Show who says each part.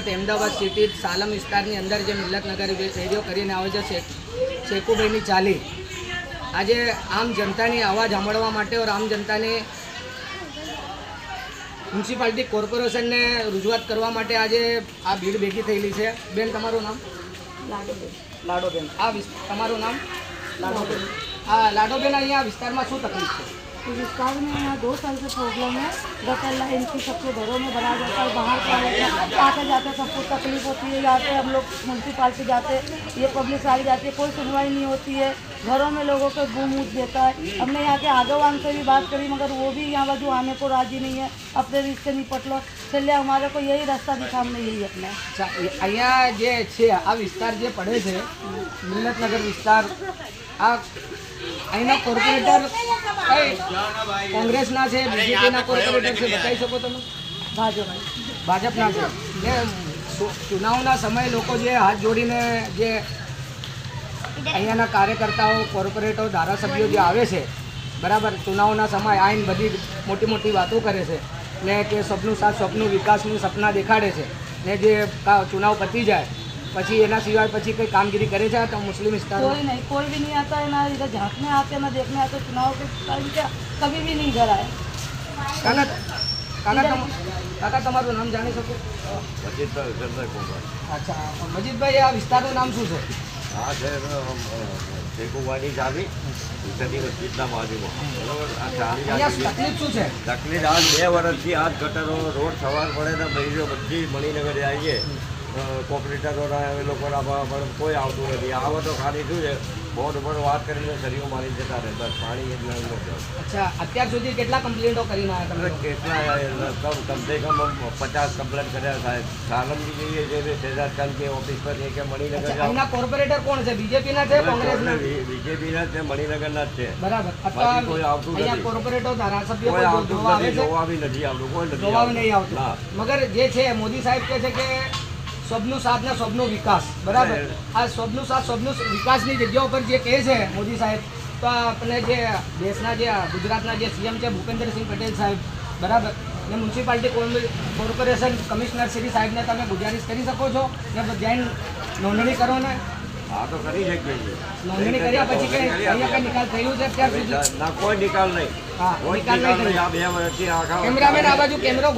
Speaker 1: વખત અમદાવાદ સિટી સાલમ વિસ્તારની અંદર જે મિલતનગર રેડિયો કરીને આવે છે શેકુભાઈની ચાલી. આજે આમ જનતાની અવાજ સાંભળવા માટે ઓર આમ જનતાની મ્યુનિસિપાલિટી કોર્પોરેશનને રજૂઆત કરવા માટે આજે આ ભીડ ભેગી થયેલી છે. બેન તમારું નામ? લાડોબેન. આ વિસ- તમારું નામ? લાડોબેન. આ લાડોબેન અહીંયા વિસ્તારમાં શું તકલીફ છે?
Speaker 2: तो विस्तार में यहाँ दो साल से प्रॉब्लम है गटर लाइन की सबके घरों में भरा जाता है बाहर का है आते जाते सबको तकलीफ होती है यहाँ पे हम लोग म्यूनसिपाल्टी जाते ये पब्लिक सारी जाती है कोई सुनवाई नहीं होती है घरों में लोगों को गुम उठ देता है हमने यहाँ के आगवान से भी बात करी मगर वो भी यहाँ बाजू आने को राजी नहीं है अपने रिश्ते निपट लो चलिए हमारे को यही रास्ता दिखा हमने यही अपना
Speaker 1: અચ્છા, એ- અહીંયા જે છે આ વિસ્તાર જે પડે છે મિલતનગર વિસ્તાર આ અહીંના કોર્પોરેટર કોંગ્રેસના છે બીજેપીના કોર્પોરેટર છે બતાવી શકો તમે? ભાજપના છે. ને ચુનાવના સમયે લોકો જે હાથ જોડીને જે અહીંયાના કાર્યકર્તાઓ કોર્પોરેટરો ધારાસભ્યો જે આવે છે બરાબર ચુનાવના સમય આઈને બધી મોટી મોટી વાતો કરે છે ને કે સપનું સાથ સપનું વિકાસનું સપના દેખાડે છે ને જે ચુનાવ પતી જાય પછી એના સિવાય પછી કંઈ કામગીરી કરે છે તો મુસ્લિમ વિસ્તારમાં
Speaker 2: कोई नहीं कोई भी नहीं आता है ना इधर झांकने आते हैं ना देखने आते चुनाव के टाइम क्या कभी भी नहीं इधर आए
Speaker 1: કાકા કાકા તમ- કાકા તમારું નામ જાણી શકું
Speaker 3: મજીદભાઈ ગરદાઈ કુંભાર
Speaker 1: અચ્છા મજીદભાઈ આ વિસ્તારનું નામ શું છે
Speaker 3: આ છે શેકુવાડી ચાવી ઉત્તરની મસ્જિદના બાજુમાં બરોબર આ ચાલી
Speaker 1: અહીંયા
Speaker 3: ચાવી
Speaker 1: તકલીફ શું છે
Speaker 3: તકલીફ આજ બે વર્ષથી આજ ગટરો રોડ સવાર પડે ને બૈરીઓ બધી મણિનગર આવીએ કોપરેટરોના એ પણ કોઈ આવતું નથી. આવે તો ખાલી શું છે? બોર્ડ ઉપર વાત કરીને સરીઓ મારી જતા રહે બસ પાણી નથી.
Speaker 1: અચ્છા અત્યાર સુધી કેટલા કમ્પ્લેન્ટો કરીને આવ્યા તમે
Speaker 3: કેટલા કમ કમસે કમ પચાસ કમ્પ્લેન્ટ કર્યા સાહેબ. સાલમજી જઈએ છે શહેજાદ ખાન કે ઓફિસ પર કે મણિનગર
Speaker 1: એમના કોર્પોરેટર કોણ છે? બીજેપીના છે કોંગ્રેસના?
Speaker 3: બીજેપીના છે મણિનગરના જ છે.
Speaker 1: બરાબર.
Speaker 3: કોઈ આવતું
Speaker 1: અહીંયા
Speaker 3: નથી.
Speaker 1: કોર્પોરેટરો ધારાસભ્યો
Speaker 3: કોઈ આવતું નથી જોવા બી નથી આવતું કોઈ નથી
Speaker 1: જોવા નહીં આવતું. મગર જે છે મોદી સાહેબ કહે છે કે સબનું સાથ ને સ્વપ્નો વિકાસ બરાબર. આ સ્વપ્નું સાથ સ્વપ્નો વિકાસની જગ્યા ઉપર જે કહે છે મોદી સાહેબ તો આપણે જે દેશના જે ગુજરાતના જે સીએમ છે ભૂપેન્દ્રસિંહ પટેલ સાહેબ બરાબર? ને મ્યુનિસિપાલિટી કોર્પોરેશન કમિશનર શ્રી સાહેબને તમે ગુજારિશ કરી શકો છો? ને બધાને નોંધણી કરો ને.
Speaker 3: હા તો કરી શકીએ
Speaker 1: નોંધણી કર્યા પછી કઈ
Speaker 3: કરી
Speaker 1: અહીંયા કઈ નિકાલ થયું છે અત્યાર સુધી?
Speaker 3: ના કોઈ નિકાલ નહીં.
Speaker 1: હા, નિકાલ
Speaker 3: નિકાલ
Speaker 1: નહીં
Speaker 3: નહીં. આ બે વર્ષથી
Speaker 1: કેમેરામેન આ બાજુ કેમેરો